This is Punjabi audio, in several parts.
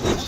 Thank you.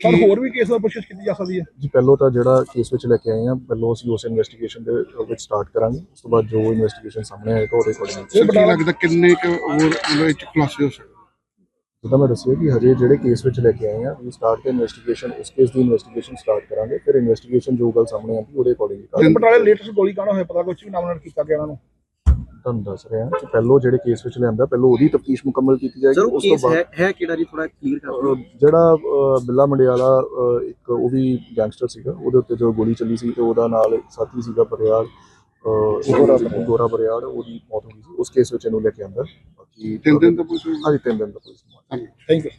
ਪਰ ਹੋਰ ਵੀ ਕੇਸ ਦਾ ਪੁੱਛਿਸ਼ ਕੀਤੀ ਜਾ ਸਕਦੀ ਹੈ। ਜੀ ਪਹਿਲੋਂ ਤਾਂ ਜਿਹੜਾ ਕੇਸ ਵਿੱਚ ਲੈ ਕੇ ਆਏ ਹਾਂ ਪਹਿਲੋਂ ਅਸੀਂ ਉਸ ਇਨਵੈਸਟੀਗੇਸ਼ਨ ਦੇ ਵਿੱਚ ਸਟਾਰਟ ਕਰਾਂਗੇ। ਉਸ ਤੋਂ ਬਾਅਦ ਜੋ ਇਨਵੈਸਟੀਗੇਸ਼ਨ ਸਾਹਮਣੇ ਆਏਗਾ ਉਹਦੇ ਅਕੋਰਡਿੰਗ ਇਹ ਕੀ ਲੱਗਦਾ ਕਿੰਨੇ ਕੁ ਹੋਰ ਮਤਲਬ ਚ ਖੁਲਾਸੇ ਹੋ ਸਕਦੇ ਜਿੱਦਾਂ ਮੈਂ ਦੱਸਿਆ ਕਿ ਹਜੇ ਜਿਹੜੇ ਕੇਸ ਵਿੱਚ ਲੈ ਕੇ ਆਏ ਆ ਵੀ ਸਟਾਰਟ ਤੇ ਇਨਵੈਸਟੀਗੇਸ਼ਨ ਉਸ ਕੇਸ ਦੀ ਇਨਵੈਸਟੀਗੇਸ਼ਨ ਸਟਾਰਟ ਕਰਾਂਗੇ ਫਿਰ ਇਨਵੈਸਟੀਗੇਸ਼ਨ ਜੋ ਗੱਲ ਸਾਹਮਣੇ ਆਉਂਦੀ ਉਹਦੇ ਅਕੋਰਡਿੰਗ ਤੇ ਬਟਾਲੇ ਲੇਟੈਸਟ ਗੋਲੀ ਕਾਂਡ ਹੋਇਆ ਪਤਾ ਕੁਝ ਵੀ ਨਾਮਨਡ ਕੀਤਾ ਗਿਆ ਉਹਨਾਂ ਨੂੰ। ਤੁਹਾਨੂੰ ਦੱਸ ਰਿਹਾ ਕਿ ਪਹਿਲੋਂ ਜਿਹੜੇ ਕੇਸ ਵਿੱਚ ਲਿਆਂਦਾ ਪਹਿਲੋਂ ਉਹਦੀ ਤਫਤੀਸ਼ ਮੁਕੰਮਲ ਕੀਤੀ ਜਾਏਗੀ ਸਰ ਉਸ ਤੋਂ ਬਾਅਦ ਹੈ ਹੈ ਕਿਹੜਾ ਜੀ? ਥੋੜਾ ਕਲੀਅਰ ਕਰ ਦਿਓ। ਜਿਹੜਾ ਬਿੱਲਾ ਮੰਡਿਆਲਾ ਇੱਕ ਉਹ ਵੀ ਗੈਂਗਸਟਰ ਸੀਗਾ ਉਹਦੇ ਉੱਤੇ ਜੋ ਗੋਲੀ ਚੱਲੀ ਸੀ ਤੇ ਉਹਦਾ ਨਾਲ ਸਾਥੀ ਸੀਗਾ ਅਹ, ਗੋਰਾ ਬਰਿਆੜ ਉਹਦੀ ਮੌਤ ਹੋ ਗਈ ਸੀ। ਉਸ ਕੇਸ ਵਿੱਚ ਇਹਨੂੰ ਲੈ ਕੇ ਆਂਦਾ। ਬਾਕੀ ਤਿੰਨ ਦਿਨ ਤਾਂ ਪੁਲਿਸ ਹਾਂਜੀ ਤਿੰਨ ਦਿਨ ਦਾ ਪੁਲਿਸ ਥੈਂਕ ਯੂ